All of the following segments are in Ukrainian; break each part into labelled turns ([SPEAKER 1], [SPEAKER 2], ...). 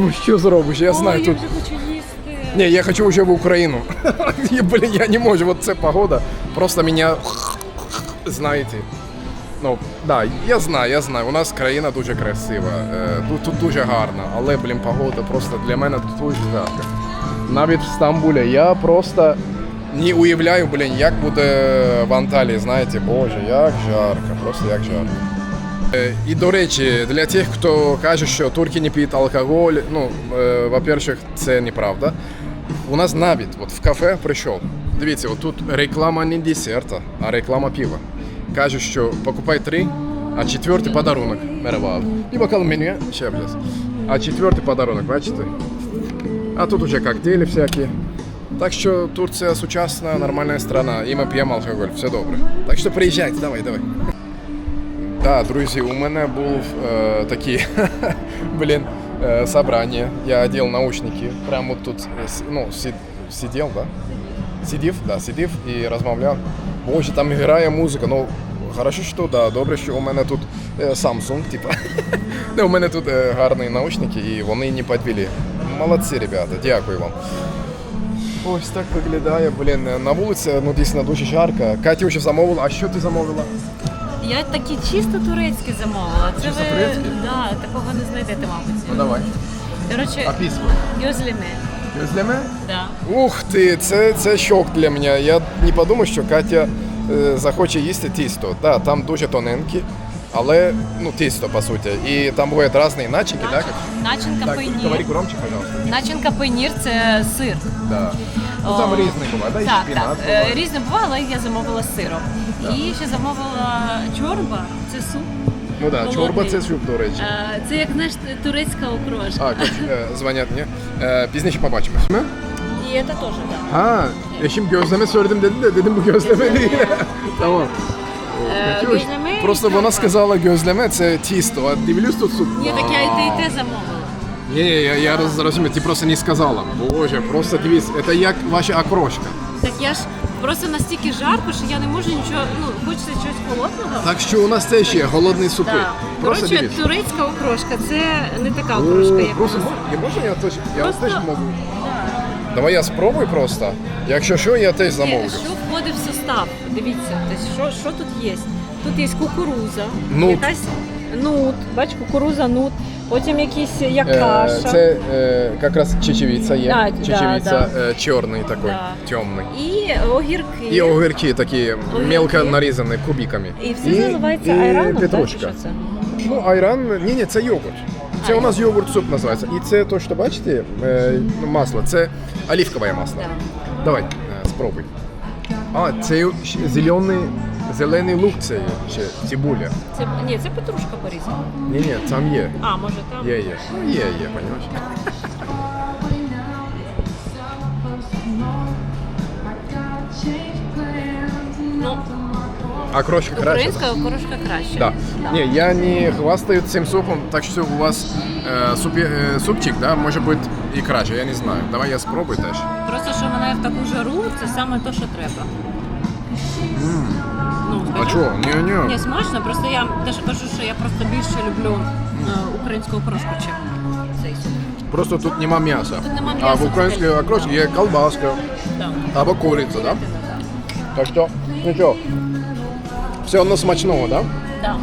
[SPEAKER 1] Ну що зробиш? Я знаю
[SPEAKER 2] Ой,
[SPEAKER 1] тут.
[SPEAKER 2] я вже хочу їсти.
[SPEAKER 1] Не, я хочу уже в Украину. И, Блин, я не могу, вот эта погода просто меня, знаете, ну, да, я знаю, я знаю, у нас країна дуже красива, е, тут, тут дуже гарно, але, блін, погода просто для мене тут дуже жарко. Навіть в Стамбулі я просто не уявляю, блін, як буде в Анталії, знаєте, боже, як жарко, просто як жарко. Е, І до речі, для тих, хто каже, що турки не п'ють алкоголь, ну, е, во-перше, це неправда. У нас навіть от в кафе прийшов. Дивіться, от тут реклама не десерта, а реклама пива. Каже, що покупай три, а четвертий подарунок. Мерава. І бокал меню, ще плюс. А четвертий подарунок, бачите? А тут уже коктейлі всякі. Так що Турція сучасна, нормальна страна, і ми п'ємо алкоголь, все добре. Так що приїжджайте, давай, давай. Так, друзі, у мене був е, такий, блін, е, собрання. Я одел наушники. Прямо тут е, с- ну, сид, сидів, да? Сидів, да, сидів і розмовляв. Боже, там грає музика. Ну, хорошо, що да, добре, що у мене тут е, Samsung, типа. Ну, у мене тут е, гарні наушники і вони не підвели. Молодці, ребята, дякую вам. Ось так виглядає, блін, на вулиці, ну дійсно дуже жарко. Катя вже замовила, а що ти замовила?
[SPEAKER 2] Я такі чисто турецькі замовила. Це
[SPEAKER 1] Чисто
[SPEAKER 2] ви
[SPEAKER 1] турецькі?
[SPEAKER 2] Да, такого не знайдете, мабуть.
[SPEAKER 1] Ну давай.
[SPEAKER 2] Коротше,
[SPEAKER 1] Описуй.
[SPEAKER 2] гьозліми.
[SPEAKER 1] Для мене?
[SPEAKER 2] Да.
[SPEAKER 1] Ух ти, це, це шок для мене. Я не подумав, що Катя е, захоче їсти тісто. Да, там дуже тоненькі, але ну тісто по суті. І там бувають різні начинки, так?
[SPEAKER 2] Начинка
[SPEAKER 1] Так, говори громче, пожалуйста.
[SPEAKER 2] Начинка пейнір це сир.
[SPEAKER 1] Да. Ну там
[SPEAKER 2] О,
[SPEAKER 1] різні буває, да? І
[SPEAKER 2] Так,
[SPEAKER 1] шпінат
[SPEAKER 2] так.
[SPEAKER 1] буває.
[SPEAKER 2] Е, Різне бувало, але я замовила з сиром. І ще замовила чорба, це суп.
[SPEAKER 1] Ну так, да, чорба це суп, до речі.
[SPEAKER 2] Е, Це як знаєш турецька окрошка.
[SPEAKER 1] А, коротше, е, дзвонять мені. Е, пізніше побачимось.
[SPEAKER 2] І це теж, так.
[SPEAKER 1] Ha, eşim gözleme söyledim dedi de dedim bu gözleme değil. tamam.
[SPEAKER 2] Е,
[SPEAKER 1] Катюш,
[SPEAKER 2] gözleme
[SPEAKER 1] Просто вона сказала gözleme це тісто, а дивлюсь тут суп.
[SPEAKER 2] Ні, так я і те, і те замовила.
[SPEAKER 1] Ні, ні, я, я роз- розумію, ти просто не сказала. Боже, просто дивись, це як ваша окрошка.
[SPEAKER 2] Так я ж просто настільки жарко, що я не можу нічого, ну, хочеться щось холодного.
[SPEAKER 1] Так що у нас теж є голодні супи.
[SPEAKER 2] Так.
[SPEAKER 1] Просто
[SPEAKER 2] Коротше,
[SPEAKER 1] дивись.
[SPEAKER 2] турецька окрошка, це не така окрошка, як
[SPEAKER 1] просто
[SPEAKER 2] у нас.
[SPEAKER 1] мо- я можу я теж, я
[SPEAKER 2] Просто-
[SPEAKER 1] теж можу. Давай я спробую просто. Якщо що, я теж замовлю.
[SPEAKER 2] Що входить в состав? Дивіться, тобто, що, що тут є? Тут є кукуруза,
[SPEAKER 1] Нут.
[SPEAKER 2] якась нут, бач, кукуруза, нут, потім якісь як
[SPEAKER 1] Е,
[SPEAKER 2] каша.
[SPEAKER 1] Це е, якраз чечевиця є.
[SPEAKER 2] Да, да,
[SPEAKER 1] чечевиця е, чорний такий,
[SPEAKER 2] Да.
[SPEAKER 1] темний.
[SPEAKER 2] І огірки.
[SPEAKER 1] І огірки такі мелко нарізані кубиками.
[SPEAKER 2] І все заливається айраном, так?
[SPEAKER 1] петрушка.
[SPEAKER 2] чи Що це?
[SPEAKER 1] Ну, айран, ні, ні, це йогурт. Це у нас йогурт суп називається. І це то, що бачите, е, ну, масло, це оливкове масло.
[SPEAKER 2] Да.
[SPEAKER 1] Давай, е, спробуй. А, це щ- зелений, зелений лук це є, ще цибуля.
[SPEAKER 2] це? Ні, це петрушка порізана.
[SPEAKER 1] Ні, ні, там є.
[SPEAKER 2] А, може там?
[SPEAKER 1] Є, є. Ну, є, є, понимаєш.
[SPEAKER 2] Ну,
[SPEAKER 1] А крошка краще?
[SPEAKER 2] українська окрошка краще.
[SPEAKER 1] Да. Ні, я не хвастаю цим супом, так що у вас е, супі, е, супчик, да, може бути і краще, я не знаю. Давай я спробую теж.
[SPEAKER 2] Просто що вона в таку жару, це саме те, що треба. Ну,
[SPEAKER 1] А чого? Ні, ні.
[SPEAKER 2] Ні, смачно, просто я теж кажу, що я просто більше люблю е, українську окрошку, чим цей суп.
[SPEAKER 1] Просто тут нема м'яса.
[SPEAKER 2] Тут нема
[SPEAKER 1] А в українській
[SPEAKER 2] взагалі.
[SPEAKER 1] окрошці є колбаска
[SPEAKER 2] Да.
[SPEAKER 1] або куриця, да? Так що, нічого. Все одно смачного, да?
[SPEAKER 2] Да.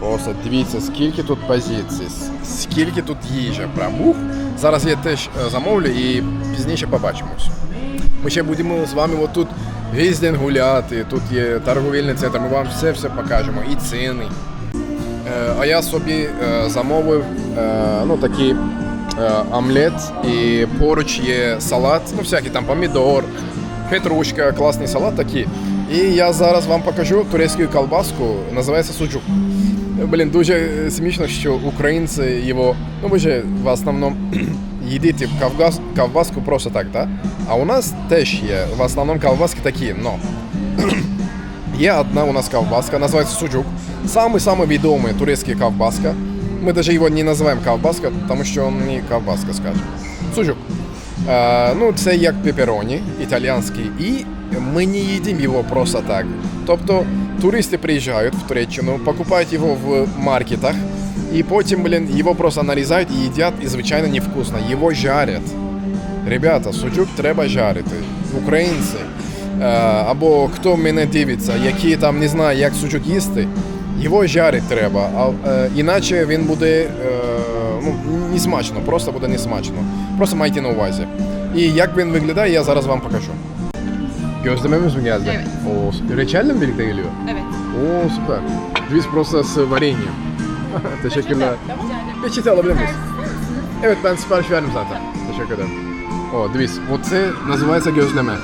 [SPEAKER 1] Просто дивіться, скільки тут позицій, с- скільки тут їжа. Прям ух. Зараз я теж е, замовлю і пізніше побачимось. Ми ще будемо з вами отут день гуляти. Тут є торговельний центр, ми вам все-все покажемо. І ціни. Е, А я собі е, замовив е, ну, такий омлет і поруч є салат, ну всякий там помідор, петрушка, класний салат такий. І я зараз вам покажу турецьку колбаску, називається суджук. Блін, дуже смішно, що українці його, ну ви же в основному їдите ковбас, ковбаску просто так, да? А у нас теж є в основному ковбаски такі, но Є одна у нас ковбаска, називається суджук. Самый-самый відомий турецький ковбаска. Ми даже його не називаємо ковбаска, тому що він не ковбаска, скажемо. Суджук. Е, ну, це як пепероні, італійський, і ми не їдимо його просто так. Тобто туристи приїжджають в Туреччину, покупають його в маркетах, І потім, блін, його просто нарізають і їдять, і звичайно невкусно. Його жарять. Ребята, суджук треба жарити. Українці. Е, або хто мене дивиться, які там не знає, як суджук їсти, його жарити треба. А, е, іначе він буде е, ну, не смачно, просто буде не смачно. Просто майте на увазі. І як він виглядає, я зараз вам покажу. Gözlememiz mi geldi?
[SPEAKER 2] Evet.
[SPEAKER 1] O reçelle mi birlikte geliyor?
[SPEAKER 2] Evet.
[SPEAKER 1] Oo süper. Biz просто с вареньем. Teşekkürler. Peçete alabilir miyiz? Evet ben sipariş verdim zaten. Teşekkür ederim. О, дивись, оце називається gözleme.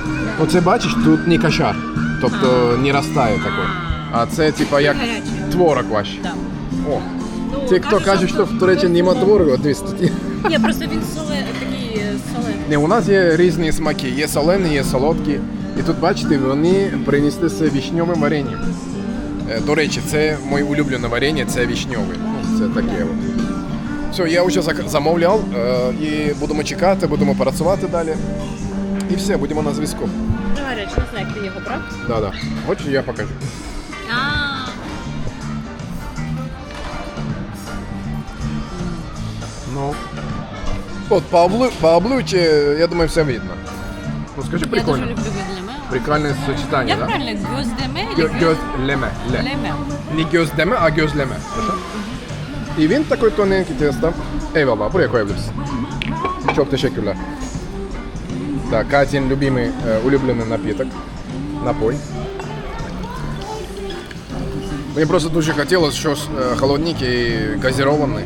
[SPEAKER 1] Оце бачиш, тут не кашар. Тобто не розтає такой. А це типа як творог ваш.
[SPEAKER 2] Да.
[SPEAKER 1] О.
[SPEAKER 2] Ну,
[SPEAKER 1] Ті, хто
[SPEAKER 2] кажуть,
[SPEAKER 1] каже, що в Туреччині нема творогу, дивись, тут є.
[SPEAKER 2] Ні, просто він соле, такий солений.
[SPEAKER 1] Не, у нас є різні смаки. Є солені, є солодкі. І тут, бачите, вони принесли з вішньовим варенням. Е, До речі, це моє улюблене варення, це вішньове. Ну, це таке. От. Все, я вже зак- замовляв е, і будемо чекати, будемо працювати далі. І все, будемо на зв'язку.
[SPEAKER 2] До речі, не знаю, як ти його брав.
[SPEAKER 1] Да, да. Хочеш, я покажу.
[SPEAKER 2] А,
[SPEAKER 1] Ну. От, по, облу... по обличчю, я думаю, все видно. Ну скажи
[SPEAKER 2] я дуже
[SPEAKER 1] прикольно.
[SPEAKER 2] люблю gözleme.
[SPEAKER 1] Прикольне сочетання,
[SPEAKER 2] Як
[SPEAKER 1] да?
[SPEAKER 2] правильно, gözleme или
[SPEAKER 1] Гö- Gözleme. Ле.
[SPEAKER 2] gözleme?
[SPEAKER 1] Не gözleme, а gözleme. Хорошо? І він такий тоненький тесто. Eyvallah, buraya koyabiliriz. Çok teşekkürler. Так, Катін любимий, е, улюблений напіток. Напой. Мені просто дуже хотілося щось е, холодненьке і газірований.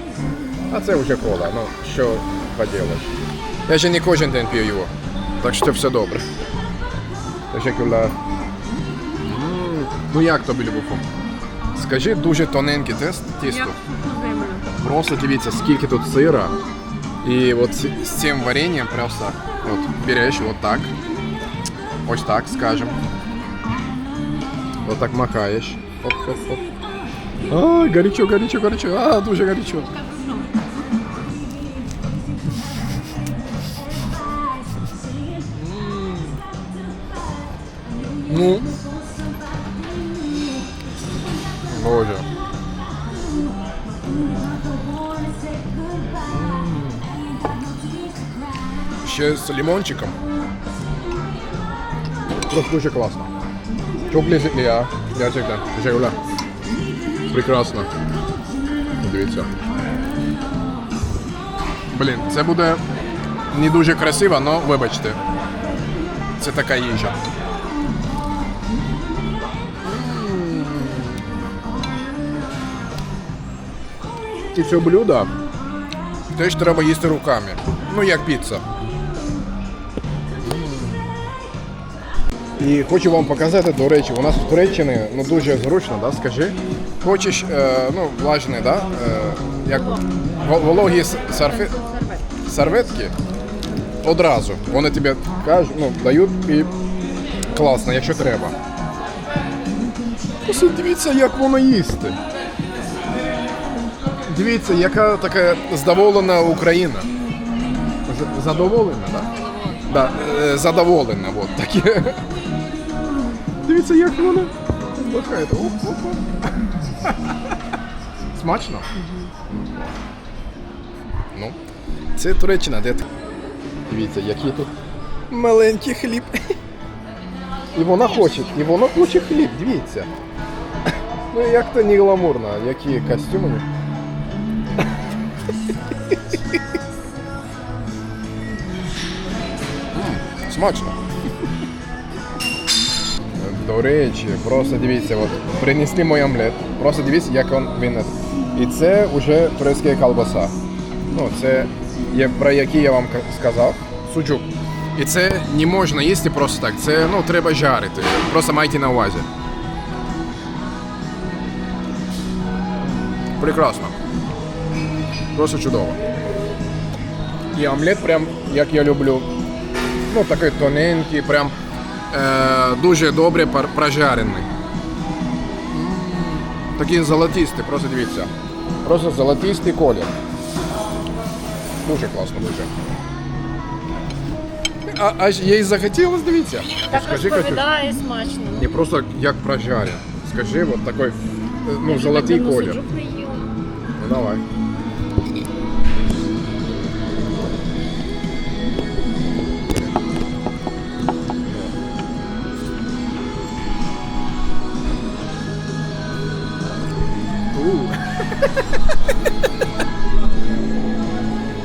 [SPEAKER 1] А це вже кола, ну що поділиш. Я ще не кожен день п'ю його. Так що все добре. Teşekkürler. М, Ну як тобі, Любов? Скажи дуже тоненький тест, тісто.
[SPEAKER 2] Як землю.
[SPEAKER 1] Просто дивіться, скільки тут сира. І от з з цим варенням просто от береш от так. Ось так, скажем. От так макаєш. Оп, оп, оп. А, горячо, горячо, горячо. А, дуже горячо. Ну. Боже. Ще з лимончиком. Просто дуже класно. Çok lezzetli ya. Gerçekten. Teşekkürler. Прекрасно. Дивіться. Блін, це буде не дуже красиво, але вибачте. Це така їжа. І це блюдо теж треба їсти руками. Ну, як піца. І хочу вам показати, до речі, у нас в Туреччині ну, дуже зручно, да, скажи. Хочеш, е, ну, влажне, да, е, як вологі сарфи, серветки, одразу. Вони тобі кажуть, ну, дають і класно, якщо треба. Дивіться, як воно їсти. Дивіться, яка така задоволена Україна. Задоволена, так? Да? Да, е, задоволена, от таке. Дивіться, як. Слухайте. оп, оп, оп. Смачно? Ну, це Туреччина, де? Дивіться, який тут маленький хліб. І вона хоче, і вона хоче хліб, дивіться. Ну як то не гламурно, які костюми. Смачно. До речі, просто дивіться, от принесли мій омлет. Просто дивіться, як він він. І це вже турецька колбаса. Ну, це є про який я вам сказав. Суджук. І це не можна їсти просто так. Це ну, треба жарити. Просто майте на увазі. Прекрасно. Просто чудово. І омлет прям як я люблю. Ну, такий тоненький, прям е, дуже добре прожарений. Такий золотистий, просто дивіться. Просто золотистий колір. Дуже класно, дуже. А, аж їй захотілося, дивіться.
[SPEAKER 2] Так
[SPEAKER 1] Скажи, Катюш,
[SPEAKER 2] розповідає смачно.
[SPEAKER 1] не просто як прожарен. Скажи, от такий, ну, золотий колір.
[SPEAKER 2] Суджук не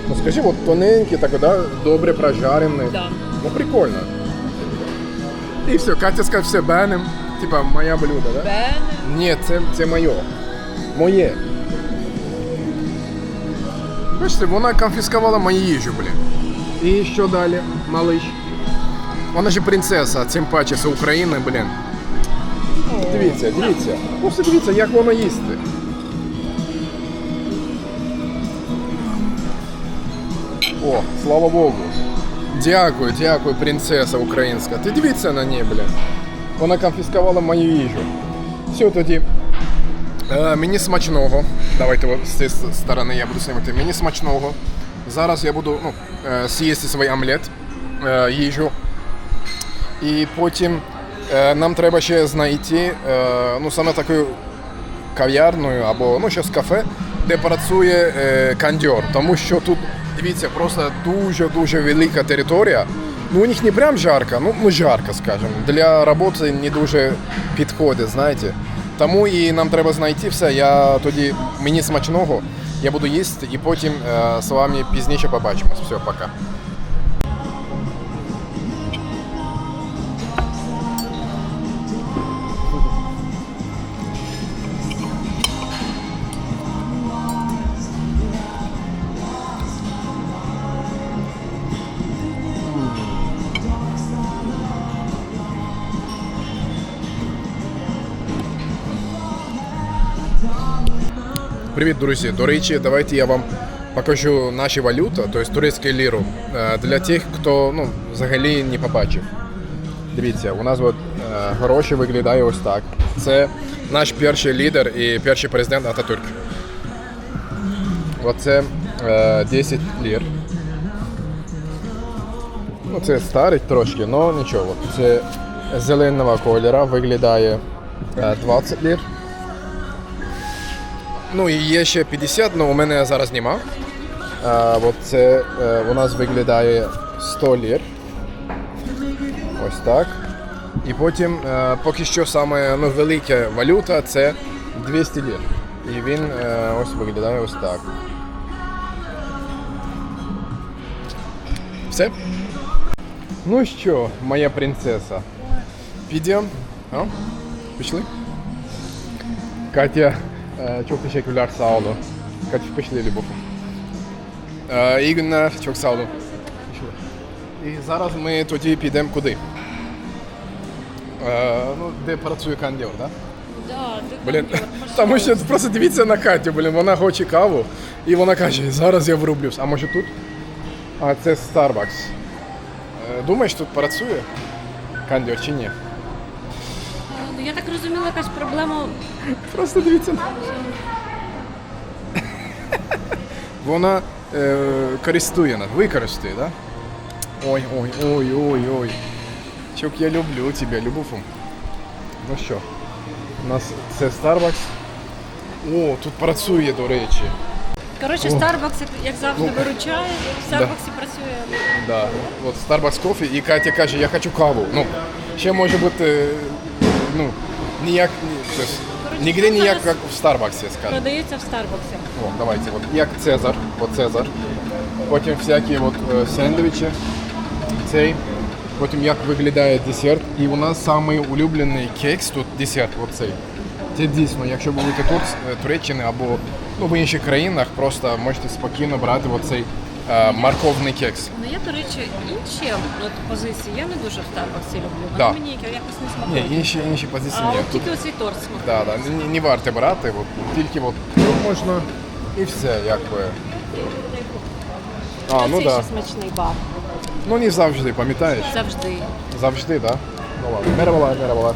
[SPEAKER 1] Ну скажи, от тоненькі, так, да, добре прожарені.
[SPEAKER 2] Да.
[SPEAKER 1] Ну прикольно. И все, Катя сказала, все бенем. Типа моя блюдо, да?
[SPEAKER 2] Бенем?
[SPEAKER 1] Ні, це, це моє. Моє. Бачите, вона конфіскувала мою їжу, блін. І що далі, Малыш. Вона ж принцеса, тим паче з України, блін. Дивіться, дивіться. Просто дивіться, як воно їсти. О, слава Богу. Дякую, дякую, принцеса українська. Ти дивіться на неї, блін. Вона конфіскувала мою їжу. Все тоді. Е, мені смачного. Давайте з цієї сторони я буду знімати. Мені смачного. Зараз я буду ну, з'їсти свій омлет, е, їжу. І потім е, нам треба ще знайти е, ну, саме таку кав'ярною або ну, щось кафе, де працює е, кондьор. Тому що тут, дивіться, просто дуже-дуже велика територія. Ну, у них не прям жарко, ну, ну жарко, скажімо. Для роботи не дуже підходить, знаєте. Тому і нам треба знайти все. Я тоді мені смачного, я буду їсти і потім е, з вами пізніше побачимось. Все, пока. Привіт, друзі. До речі, давайте я вам покажу наші валюти, тобто турецьку ліру, е, для тих, хто ну, взагалі не побачив. Дивіться, у нас от, е, гроші виглядає ось так. Це наш перший лідер і перший президент Ататюрк. Оце е, 10 лір. Ну, це старий трошки, але нічого. Це зеленого кольору виглядає е, 20 лір. Ну і є ще 50, але у мене зараз нема. А, от це е, у нас виглядає 100 лір. Ось так. І потім е, поки що саме ну, велика валюта це 200 лір. І він е, ось виглядає ось так. Все? Ну що, моя принцеса. Підемо? Пішли? Katya e, çok teşekkürler sağ olun. Kaçış peşleri bu. Е, iyi günler, çok sağ olun. І зараз ми тоді підемо куди? Е, ну, де працює кондьор, так?
[SPEAKER 2] Да, ти
[SPEAKER 1] Блін,
[SPEAKER 2] кондьор,
[SPEAKER 1] тому що просто дивіться на Катю, блін, вона хоче каву, і вона каже, зараз я врублюсь. А може тут? А це Starbucks. Е, Думаєш, тут працює кондьор чи ні?
[SPEAKER 2] Ну, я так розуміла, якась проблема.
[SPEAKER 1] Просто дивіться. Вона е, користує нас, використовує, так? Да? Ой, ой, ой, ой, ой. Чок, я люблю тебе, Любову. Ну що, у нас це Starbucks. О, тут працює, до речі.
[SPEAKER 2] Коротше,
[SPEAKER 1] О.
[SPEAKER 2] Starbucks, як- як завжди,
[SPEAKER 1] Ну.
[SPEAKER 2] виручає. В Starbucks працює.
[SPEAKER 1] Да. От Starbucks кофе, і Катя каже, я хочу каву. Ну, ще може бути, е, ну, ніяк, ні, тобто, Нігде ніяк,
[SPEAKER 2] зараз-
[SPEAKER 1] як в Starbucks, скажімо.
[SPEAKER 2] Продається в Starbucks.
[SPEAKER 1] О, давайте, от як Цезар, от Цезар. Потім всякі от, е, сендвічі, цей. Потім як виглядає десерт. І у нас самий улюблений кекс тут десерт, оцей. Це дійсно, якщо будете тут, з Туреччини або ну, в інших країнах, просто можете спокійно брати оцей е, морковний кекс.
[SPEAKER 2] Ну я, до речі, інші от, позиції я не дуже в Starbucks люблю. Вони
[SPEAKER 1] Да.
[SPEAKER 2] мені якось не
[SPEAKER 1] Ні, інші, інші позиції
[SPEAKER 2] А
[SPEAKER 1] ні.
[SPEAKER 2] от
[SPEAKER 1] Тут,
[SPEAKER 2] тільки оцей торт смакує.
[SPEAKER 1] да, да, не, не варто брати, от, тільки от, можна і все, якби. А, ну
[SPEAKER 2] Цей
[SPEAKER 1] так.
[SPEAKER 2] ще смачний бар.
[SPEAKER 1] Ну не завжди, пам'ятаєш?
[SPEAKER 2] Завжди.
[SPEAKER 1] Завжди, да? Ну ладно. Мерхабалар, мерхабалар.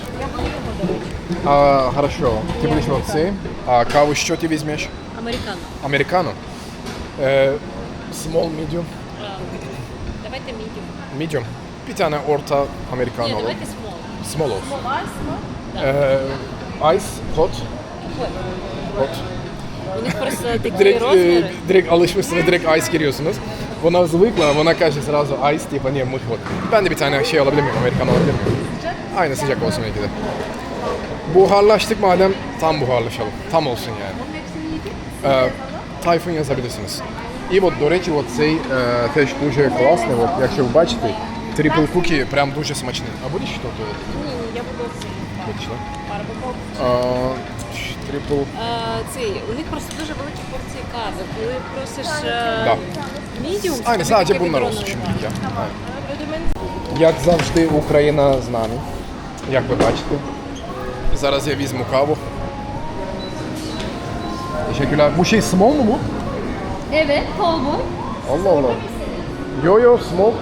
[SPEAKER 1] А, хорошо. Ти будеш оце. А каву що ти візьмеш?
[SPEAKER 2] Американо.
[SPEAKER 1] Американо? Е, small, medium.
[SPEAKER 2] А, Давайте мідіум.
[SPEAKER 1] Medium. Bir tane orta americano
[SPEAKER 2] Ні,
[SPEAKER 1] alalım.
[SPEAKER 2] давайте смол.
[SPEAKER 1] Small olsun.
[SPEAKER 2] Смол айс, смол?
[SPEAKER 1] Е,
[SPEAKER 2] Да.
[SPEAKER 1] ice, hot, hot.
[SPEAKER 2] У них просто такі
[SPEAKER 1] Direkt,
[SPEAKER 2] розміри.
[SPEAKER 1] e, direkt alışmışsınız, direkt ice giriyorsunuz. Buna звикла, вона каже зразу ice, типа ні, муть hot. Ben de bir tane şey alabilir miyim, americano alabilir miyim? Aynı sıcak olsun belki de. Buharlaştık madem tam buharlaşalım. Tam olsun yani. Ee, Tayfun yazabilirsiniz. І от, до речі, цей е, теж дуже класний. От, якщо ви бачите, трипл кукі прям дуже смачний. А будеш що то?
[SPEAKER 2] Ні, я буду цей.
[SPEAKER 1] Точно.
[SPEAKER 2] Пару
[SPEAKER 1] Трипл.
[SPEAKER 2] Е, цей, у них просто дуже великі порції кави. Коли просиш
[SPEAKER 1] Да.
[SPEAKER 2] мідіум,
[SPEAKER 1] А, не знаю, я був на розсучі. Як завжди, Україна з нами. Як ви бачите. Зараз я візьму каву. Teşekkürler. Bu şey small mu bu?
[SPEAKER 3] Evet, tall boy.
[SPEAKER 1] Allah Allah. Yo yo small.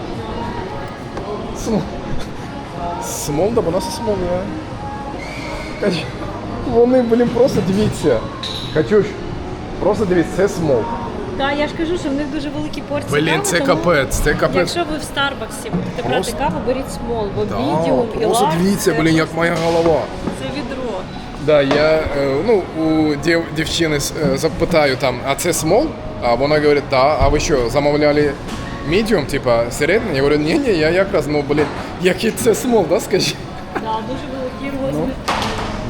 [SPEAKER 1] Small. Small да, бо nasıl small ya? Кать- Вони, блін, просто дивіться. Катюш, просто дивіться, це small.
[SPEAKER 2] Так, я ж кажу, що в них дуже великі порції
[SPEAKER 1] Блін,
[SPEAKER 2] кави,
[SPEAKER 1] це
[SPEAKER 2] тому
[SPEAKER 1] капець, це капець.
[SPEAKER 2] Якщо ви в Старбаксі будете брати
[SPEAKER 1] Просто-
[SPEAKER 2] каву, беріть смол, бо
[SPEAKER 1] Да,
[SPEAKER 2] мідіум і
[SPEAKER 1] просто дивіться,
[SPEAKER 2] це
[SPEAKER 1] блін, як моя голова.
[SPEAKER 2] Це відро.
[SPEAKER 1] Да, я е, ну, у дів, дівчини е, запитаю там, а це смол? А вона говорить, да, а ви що, замовляли medium, типа середній? Я говорю, ні, ні, я якраз, ну, блін, який це смол, да, скажи?
[SPEAKER 2] Да, дуже великий розмір.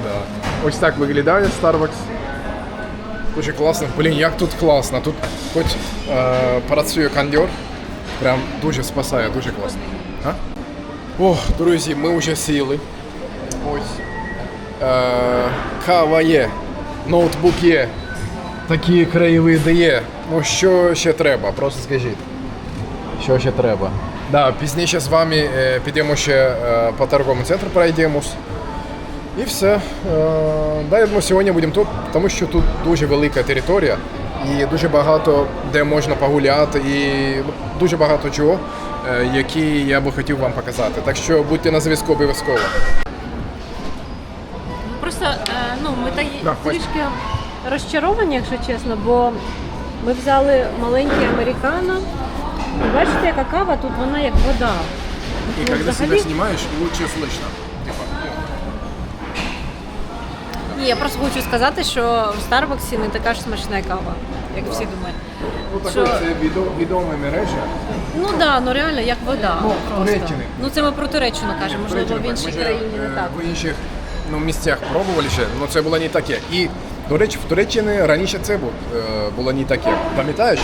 [SPEAKER 1] Да. Ось так виглядає Starbucks. Дуже класно. Блін, як тут класно. Тут хоч е, працює кондьор, прям дуже спасає, дуже класно. А? О, друзі, ми вже сіли. Ось. Е, кава є, ноутбук є. Такі краєвиди є. Ну що ще треба? Просто скажіть. Що ще треба? Да, пізніше з вами е, підемо ще е, по торговому центру пройдемось. І все. Да, я думаю, сьогодні будемо тут, тому що тут дуже велика територія і дуже багато де можна погуляти, і дуже багато чого, які я би хотів вам показати. Так що будьте на зв'язку обов'язково.
[SPEAKER 2] Трішки розчаровані, якщо чесно, бо ми взяли маленький американо. Бачите, яка кава, тут вона як вода.
[SPEAKER 1] І
[SPEAKER 2] Ну,
[SPEAKER 1] коли
[SPEAKER 2] взагалі-
[SPEAKER 1] себе знімаєш, лучше слышно.
[SPEAKER 2] Ні, я просто хочу сказати, що в Старбаксі не така ж смачна кава, як всі думають.
[SPEAKER 1] ну таке,
[SPEAKER 2] Що-
[SPEAKER 1] це відо- відома мережа.
[SPEAKER 2] Ну так, да, ну реально як вода.
[SPEAKER 1] Ну,
[SPEAKER 2] просто.
[SPEAKER 1] Туреччини.
[SPEAKER 2] Ну це ми про Туреччину кажемо, можливо, в іншій країні
[SPEAKER 1] е,
[SPEAKER 2] не так.
[SPEAKER 1] В інших ну, місцях пробували ще, але це було не таке. І, до речі, в Туреччині раніше це е, було не таке. Пам'ятаєш,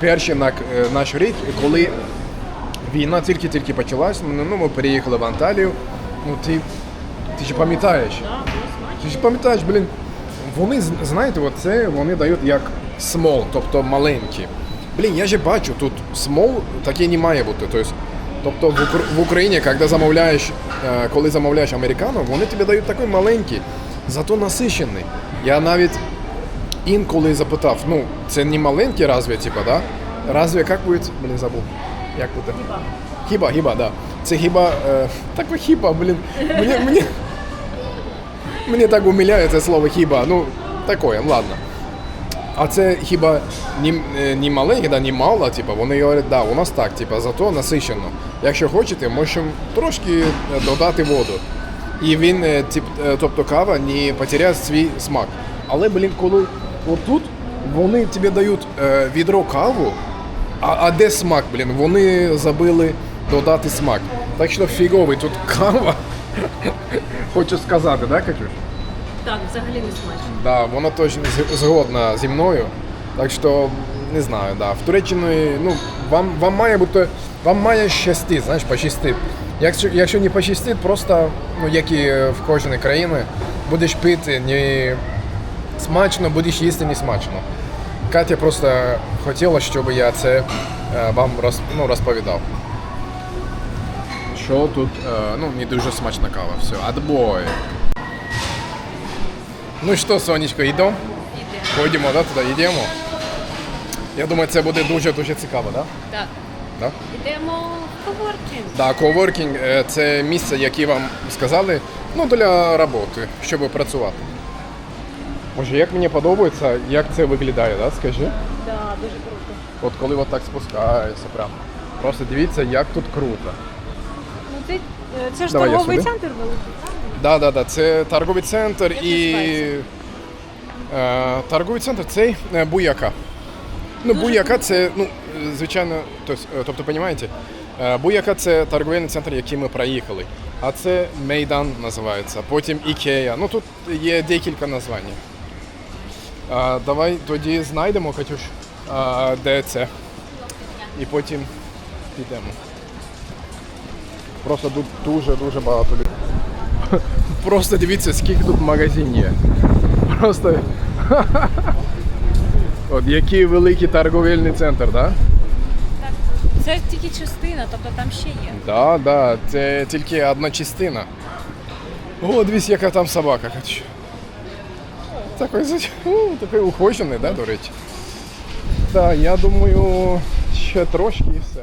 [SPEAKER 1] перший е, наш рік, коли війна тільки-тільки почалась, ну, ну, ми переїхали в Анталію, ну ти, ти ж пам'ятаєш. Ти ж пам'ятаєш, блін, вони, знаєте, от це вони дають як смол, тобто маленькі. Блін, я же бачу, тут смол таке не має бути. Тобто, тобто в, Укра- в Україні, коли замовляєш, е, коли замовляєш американо, вони тобі дають такий маленький, зато насичений. Я навіть інколи запитав, ну, це не маленький разве, типа, да? Разве як буде? Блін, забув. Як буде? Хіба, хіба, да. Це хіба, е, таке хіба, блін. Мені, мені, Мені так умиляє це слово хіба. Ну, такое, ладно. А це хіба не, е, маленьке, да, не мало, типа, вони говорять, да, у нас так, типа, зато насичено. Якщо хочете, можемо трошки е, додати воду. І він, е, тип, тобто кава, не потеряє свій смак. Але, блін, коли отут вони тобі дають відро каву, а, а де смак, блін? Вони забили додати смак. Так що фіговий тут кава. Хочу сказати, да, Катюш?
[SPEAKER 2] Так, взагалі не смачно.
[SPEAKER 1] Да, вона точно згодна зі мною. Так що не знаю, да. В Туреччині, ну, вам, вам має бути, вам має щастити, знаєш, пощастить. Якщо, якщо не пощастить, просто, ну, як і в кожній країні, будеш пити не смачно, будеш їсти не смачно. Катя просто хотіла, щоб я це е, вам роз, ну, розповідав. Що тут, е, ну, не дуже смачна кава, все, отбой. Ну що, Сонечко, йдемо? Ходімо, да, туди йдемо. Я думаю, це буде дуже-дуже цікаво, да?
[SPEAKER 2] Так.
[SPEAKER 1] Да?
[SPEAKER 2] Йдемо в коворкінг.
[SPEAKER 1] Да, коворкінг е, це місце, яке вам сказали, ну, для роботи, щоб працювати. Боже, як мені подобається, як це виглядає, да? скажи?
[SPEAKER 2] Да, дуже круто.
[SPEAKER 1] От коли от так спускається, прям. Просто дивіться, як тут круто.
[SPEAKER 2] Ну це, е, це ж
[SPEAKER 1] Давай
[SPEAKER 2] торговий центр великий.
[SPEAKER 1] Да, да, да, це торговий центр і е, торговий центр це е, Буяка. Ну, Буяка це, ну, звичайно, тобто, е, тобто, розумієте, е, Буяка це торговельний центр, який ми проїхали. А це Мейдан називається, потім Ікея. Ну тут є декілька названь. А, давай тоді знайдемо, Катюш. а, де це. І потім підемо. Просто тут дуже-дуже багато людей. Просто дивіться, скільки тут магазинів є. Просто. От який великий торговельний центр, так? Да?
[SPEAKER 2] Це тільки частина, тобто там ще є.
[SPEAKER 1] Да, да, це тільки одна частина. О, дивись, яка там собака. Такий, такий ухожений, да, до речі. Так, я думаю, ще трошки і все.